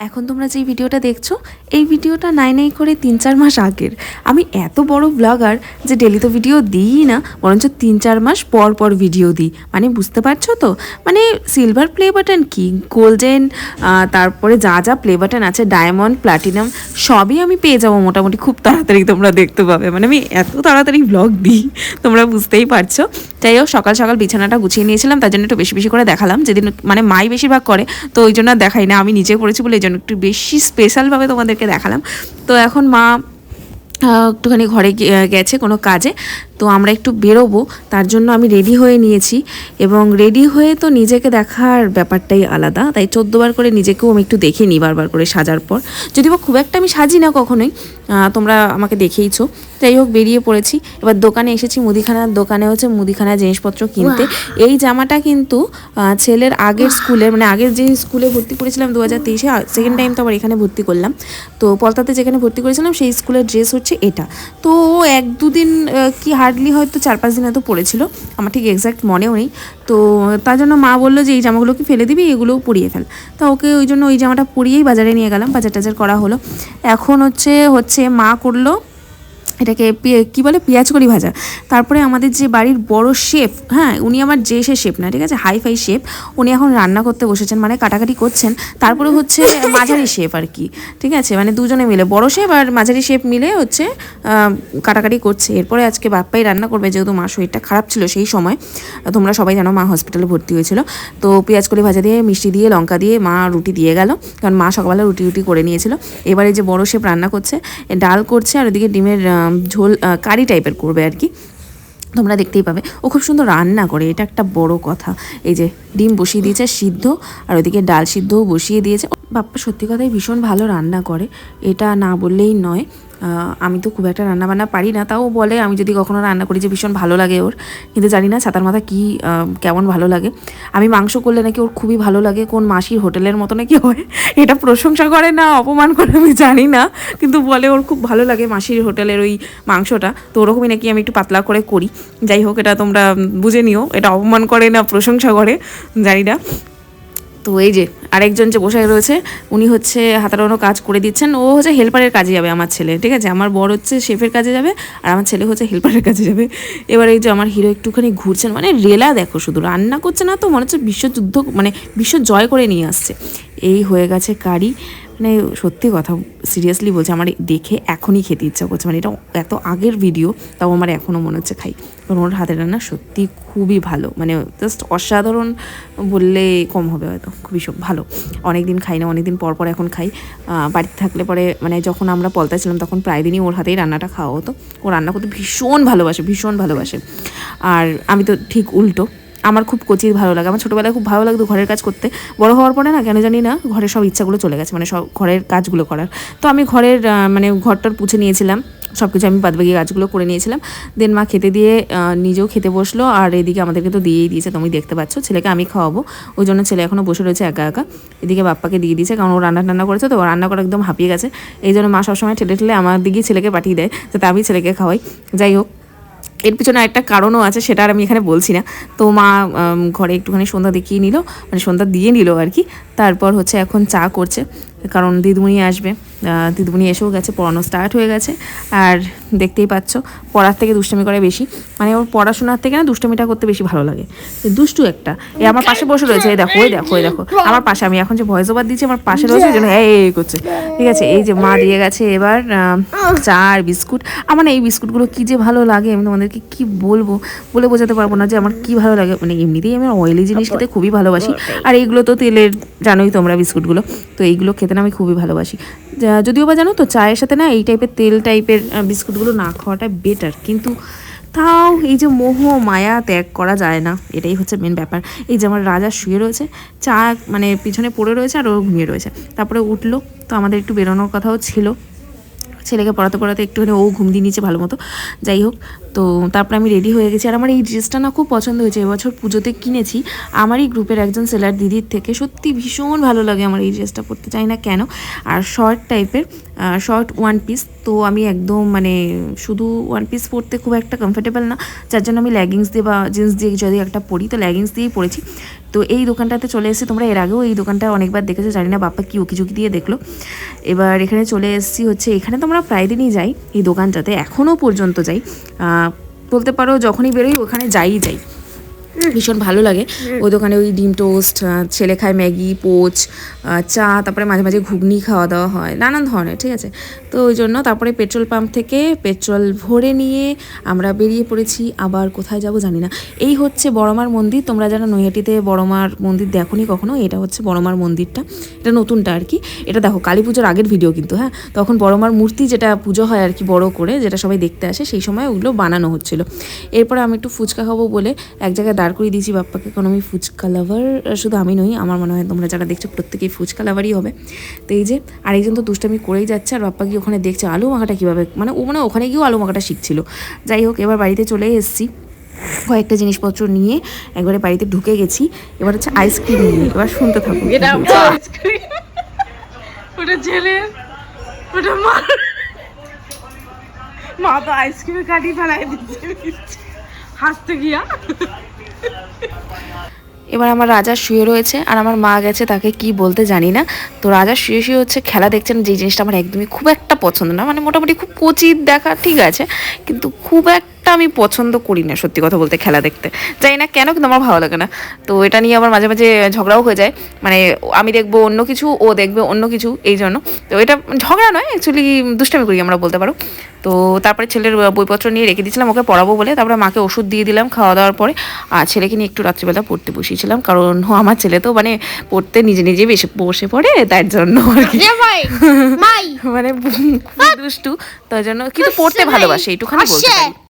এখন তোমরা যেই ভিডিওটা দেখছ, এই ভিডিওটা নাই নাই করে তিন চার মাস আগের। আমি এত বড় ব্লগার যে ডেলি তো ভিডিও দিই না, বরঞ্চ তিন চার মাস পর পর ভিডিও দিই। মানে বুঝতে পারছ তো? মানে সিলভার প্লে বাটন কি? গোল্ডেন তারপরে যা যা প্লে বাটন আছে ডায়মন্ড প্লাটিনাম সবই আমি পেয়ে যাব মোটামুটি খুব তাড়াতাড়ি তোমরা দেখতে পাবে। মানে আমি এত তাড়াতাড়ি ব্লগ দিই, তোমরা বুঝতেই পারছ। যাই হোক, সকাল সকাল বিছানাটা গুছিয়ে নিয়েছিলাম, তার জন্য একটু বেশি বেশি করে দেখালাম। যেদিন মানে মাই বেশিরভাগ করে, তো ওই জন্য দেখাই না। আমি নিজে করেছি বলে জন্য একটু বেশি স্পেশালভাবে তোমাদেরকে দেখালাম। তো এখন মা একটুখানি ঘরে গেছে কোনো কাজে। তো আমরা একটু বেরোবো তার জন্য আমি রেডি হয়ে নিয়েছি। এবং রেডি হয়ে তো নিজেকে দেখার ব্যাপারটাই আলাদা। তাই চোদ্দোবার করে নিজেকেও আমি একটু দেখে নিই বারবার করে সাজার পর। যদিও বা খুব একটা আমি সাজি না কখনোই তোমরা আমাকে দেখেইছো। যাই হোক বেরিয়ে পড়েছি। এবার দোকানে এসেছি মুদিখানার দোকানে হচ্ছে মুদিখানার জিনিসপত্র কিনতে। এই জামাটা কিন্তু ছেলের আগের স্কুলের মানে আগের যে স্কুলে ভর্তি করেছিলাম দু হাজার তেইশে সেকেন্ড টাইম তো আবার এখানে ভর্তি করলাম। তো পলতাতে যেখানে ভর্তি করেছিলাম সেই স্কুলের ড্রেস হচ্ছে এটা। তো ও এক দুদিন দিন কি হার্ডলি হয়তো চার পাঁচ দিন হয়তো পড়েছিল, আমার ঠিক এক্স্যাক্ট মনেও নেই। তো তার জন্য মা বলল যে, এই জামাগুলো কি ফেলে দিবি? এগুলোও পরিয়ে ফেল। তা ওকে ওই জন্য ওই জামাটা পরিয়েই বাজারে নিয়ে গেলাম বাজার টাজার করা হলো। এখন হচ্ছে হচ্ছে মা করল এটাকে কি বলে? পেঁয়াজ করি ভাজা। তারপরে আমাদের যে বাড়ির বড় শেফ হ্যাঁ উনি আমার যে সে শেফ না, ঠিক আছে? Hi fi chef. উনি এখন রান্না করতে বসেছেন মানে কাটাকাটি করছেন। তারপরে হচ্ছে মাঝারি শেফ আর কি, ঠিক আছে? মানে দুজনে মিলে, বড় শেফ আর মাঝারি শেফ মিলে হচ্ছে কাটাকাটি করছে। এরপরে আজকে বাপ্পাই রান্না করবে, যেহেতু মা শরীরটা খারাপ ছিল সেই সময়। তোমরা সবাই জানো মা হসপিটালে ভর্তি হয়েছিল। তো পেঁয়াজ কলি ভাজা দিয়ে, মিষ্টি দিয়ে, লঙ্কা দিয়ে মা রুটি দিয়ে গেল। কারণ মা সকালবেলা রুটি রুটি করে নিয়েছিল। এবারে যে বড় শেফ রান্না করছে ডাল করছে আর ওদিকে ডিমের ঝোল কারি টাইপের করবে আর কি। তোমরা দেখতেই পাবে। ও খুব সুন্দর রান্না করে, এটা একটা বড় কথা। এই যে ডিম বসিয়ে দিয়েছে সিদ্ধ, আর ওদিকে ডাল সিদ্ধও বসিয়ে দিয়েছে। বাপ্পা সত্যি কথাই ভীষণ ভালো রান্না করে। এটা না বললেই নয়। আমি তো খুব একটা রান্না বান্না পারি না, তাও বলে আমি যদি কখনো রান্না করি যে ভীষণ ভালো লাগে ওর। কিন্তু জানি না ছাতার মাথা কী কেমন ভালো লাগে। আমি মাংস করলে নাকি ওর খুবই ভালো লাগে, কোন মাসির হোটেলের মতো নাকি হয়। এটা প্রশংসা করে না, অপমান করে আমি জানি না। কিন্তু বলে ওর খুব ভালো লাগে মাসির হোটেলের ওই মাংসটা। তো ওরকমই নাকি আমি একটু পাতলা করে করি। যাই হোক, এটা তোমরা বুঝে নিও, এটা অপমান করে না, প্রশংসা করে, জানি না। তো এই যে আরেকজন যে বসে রয়েছে, উনি হচ্ছে হাতারানো কাজ করে দিচ্ছেন। ও হচ্ছে হেল্পারের কাজে যাবে আমার ছেলে, ঠিক আছে? আমার বড় হচ্ছে শেফের কাজে যাবে আর আমার ছেলে হচ্ছে হেল্পারের কাজে যাবে। এবার এই যে আমার হিরো একটুখানি ঘুরছেন মানে রেলা দেখো, শুধু রান্না করছে না তো, মনে হচ্ছে বিশ্বযুদ্ধ মানে বিশ্ব জয় করে নিয়ে আসছে। এই হয়ে গেছে কারি। মানে সত্যি কথা সিরিয়াসলি বলছে, আমার দেখে এখনই খেতে ইচ্ছা করছে। মানে এটা এত আগের ভিডিও তাও আমার এখনও মনে হচ্ছে খাই। কারণ ওর হাতের রান্না সত্যি খুবই ভালো। মানে জাস্ট অসাধারণ বললে কম হবে হয়তো, খুবই সব ভালো। অনেক দিন খাই না অনেক দিন পর পর এখন খাই। বাড়িতে থাকলে পরে মানে যখন আমরা পলতা ছিলাম, তখন প্রায় দিনই ওর হাতেই রান্নাটা খাওয়া হতো। ও রান্না করতে ভীষণ ভালোবাসে ভীষণ ভালোবাসে। আর আমি তো ঠিক উল্টো আমার খুব কচির ভালো লাগে। আমার ছোটোবেলায় খুব ভালো লাগতো ঘরের কাজ করতে। বড় হওয়ার পরে না, কেন জানি না, ঘরের সব ইচ্ছাগুলো চলে গেছে মানে সব ঘরের কাজগুলো করার। তো আমি ঘরের মানে ঘরটার পুছে নিয়েছিলাম সব কিছু আমি বাদবাকি কাজগুলো করে নিয়েছিলাম। দেন মা খেতে দিয়ে নিজেও খেতে বসল, আর এদিকে আমাদেরকে তো দিয়েই দিয়েছে তুমি দেখতে পাচ্ছ, ছেলেকে আমি খাওয়াবো। ওই জন্য ছেলে এখনও বসে রয়েছে একা একা। এদিকে বাপ্পাকে দিয়ে দিয়েছে, কারণ ও রান্না টান্না করেছে, তো রান্না করা একদম হাঁপিয়ে গেছে। এই জন্য মা সবসময় ঠেলে ঠেলে আমার দিকেই ছেলেকে পাঠিয়ে দেয়, যাতে আমি ছেলেকে খাওয়াই। যাই হোক এর পিছনে একটা কারণও আছে, সেটা আর আমি এখানে বলছি না। তো মা ঘরে একটুখানি সন্ধ্যা দেখিয়ে নিল মানে সন্ধ্যা দিয়ে নিল আর কি। তারপর হচ্ছে এখন চা করছে, কারণ দিদিমণি আসবে। দিদিমণি এসেও গেছে পড়ানো স্টার্ট হয়ে গেছে। আর দেখতেই পাচ্ছ পড়ার থেকে দুষ্টামি করে বেশি। মানে ওর পড়াশোনার থেকে না দুষ্টামিটা করতে বেশি ভালো লাগে। দুষ্টু একটা। এ আমার পাশে বসে রয়েছে এই দেখো ওই দেখো ওই দেখো। আমার পাশে আমি এখন যে ভয়েস ওভার দিচ্ছি আমার পাশে রয়েছে ওই জন্য এই করছে। ঠিক আছে এই যে মা দিয়ে গেছে এবার চা আর বিস্কুট। আমার এই বিস্কুটগুলো কি যে ভালো লাগে আমি তোমাদেরকে কি বলব? বলে বোঝাতে পারব না যে আমার কি ভালো লাগে। মানে এমনিতেই আমি অয়েলি জিনিস খেতে খুবই ভালোবাসি। আর এইগুলো তো তেলের জানোই তোমরা বিস্কুটগুলো। তো এইগুলো খেতে না আমি খুবই ভালোবাসি। যদিও বা জানো তো, চায়ের সাথে না এই টাইপের তেল টাইপের বিস্কুটগুলো না খাওয়াটা বেটার কিন্তু তাও এই যে মোহ, মায়া ত্যাগ করা যায় না। এটাই হচ্ছে মেন ব্যাপার। এই যে আমার রাজা শুয়ে রয়েছে, চা মানে পিছনে পড়ে রয়েছে আর ও ঘুমিয়ে রয়েছে। তারপরে উঠল, তো আমাদের একটু বেরোনোর কথাও ছিল। ছেলেকে পড়াতে পড়াতে একটুখানি ও ঘুম দিয়ে নিয়েছে ভালো মতো। যাই হোক, তো তারপরে আমি রেডি হয়ে গেছি। আর আমার এই ড্রেসটা না খুব পছন্দ হয়েছে। এবছর পুজোতে কিনেছি। আমারই গ্রুপের একজন সেলার দিদির থেকে সত্যি ভীষণ ভালো লাগে আমার এই ড্রেসটা পরতে চাই না কেন। আর শর্ট টাইপের শর্ট ওয়ান পিস তো আমি একদম মানে শুধু ওয়ান পিস পরতে খুব একটা কমফোর্টেবল না। যার জন্য আমি লেগিংস দিয়ে বা জিন্স দিয়ে যদি একটা পরি, তো লেগিংস দিয়েই পরেছি। তো এই দোকানটাতে চলে এসেছি। তোমরা এর আগেও এই দোকানটা অনেকবার দেখেছ, জানি না বাপ্পা কী উকি দিয়ে দেখল। এবার এখানে চলে এসেছি হচ্ছে, এখানে তোমরা প্রায় দিনই যাই এই দোকানটাতে, এখনও পর্যন্ত যাই। বলতে পারো যখনই বেরোই ওখানে যাই যাই। ভীষণ ভালো লাগে। ওই দোকানে ওই ডিম টোস্ট ছেলে খায় ম্যাগি পোচ চা তারপরে মাঝে মাঝে ঘুগনি খাওয়া দাওয়া হয় নানান ধরনের ঠিক আছে? তো ওই জন্য তারপরে পেট্রোল পাম্প থেকে পেট্রোল ভরে নিয়ে আমরা বেরিয়ে পড়েছি আবার কোথায় যাব জানি না। এই হচ্ছে বড়মার মন্দির তোমরা যারা নৈহাটিতে বড়মার মন্দির দেখোনি কখনো এটা হচ্ছে বড়মার মন্দিরটা এটা নতুনটা আর কি। এটা দেখো কালী পুজোর আগের ভিডিও কিন্তু হ্যাঁ? তখন বড়মার মূর্তি যেটা পুজো হয় আর কি বড় করে যেটা সবাই দেখতে আসে সেই সময় ওগুলো বানানো হচ্ছিল। এরপরে আমি একটু ফুচকা খাব বলে এক জায়গায় দাঁড় করিয়ে দিয়েছি বাপ্পাকে, কারণ আমি ফুচকা লাভার শুধু আমি নই, আমার মনে হয় তোমরা যারা দেখছ প্রত্যেকেই ফুচকা লাভারই হবে। তো এই যে আরেকজন তো দুষ্টামি করেই যাচ্ছে, আর বাপ্পা গিয়ে ওখানে দেখছে আলু মাখাটা কীভাবে মানে ও মানে ওখানে গিয়েও আলু মাখাটা শিখছিল। যাই হোক, এবার বাড়িতে চলে এসেছি। কয়েকটা জিনিসপত্র নিয়ে একবারে বাড়িতে ঢুকে গেছি। এবার হচ্ছে আইসক্রিম নিয়ে, এবার শুনতে থাকো। মা মা তো আইসক্রিমে কাটি ফেলাই দিচ্ছে হাসতে গিয়া। এবার আমার রাজা শুয়ে রয়েছে আর আমার মা গেছে তাকে কি বলতে জানি না। তো রাজা শুয়ে শুয়ে হচ্ছে খেলা দেখছেন যে জিনিসটা আমার একদমই খুব একটা পছন্দ না। মানে মোটামুটি খুব কচিত দেখা, ঠিক আছে। কিন্তু খুব একটা আমি পছন্দ করি না সত্যি কথা বলতে খেলা দেখতে। যাই না কেন কিন্তু আমার ভালো লাগে না। তো এটা নিয়ে আমার মাঝে মাঝে ঝগড়াও হয়ে যায়। মানে আমি দেখব অন্য কিছু ও দেখবে অন্য কিছু এই জন্য। তো এটা ঝগড়া নয় অ্যাকচুয়ালি দুষ্টামি করি আমরা বলতে পারো। তো তারপরে ছেলের বইপত্র নিয়ে রেখে দিয়েছিলাম ওকে পড়াবো বলে। তারপরে মাকে ওষুধ দিয়ে দিলাম খাওয়া দাওয়ার পরে। আর ছেলেকে নিয়ে একটু রাত্রিবেলা পড়তে বসিয়েছিলাম কারণ আমার ছেলে তো মানে পড়তে নিজে নিজে বেশি বসে পড়ে তার জন্য আর কি। মাই। মানে দুষ্টু তার জন্য কিন্তু পড়তে ভালোবাসে এইটুখানি বলতে পারি।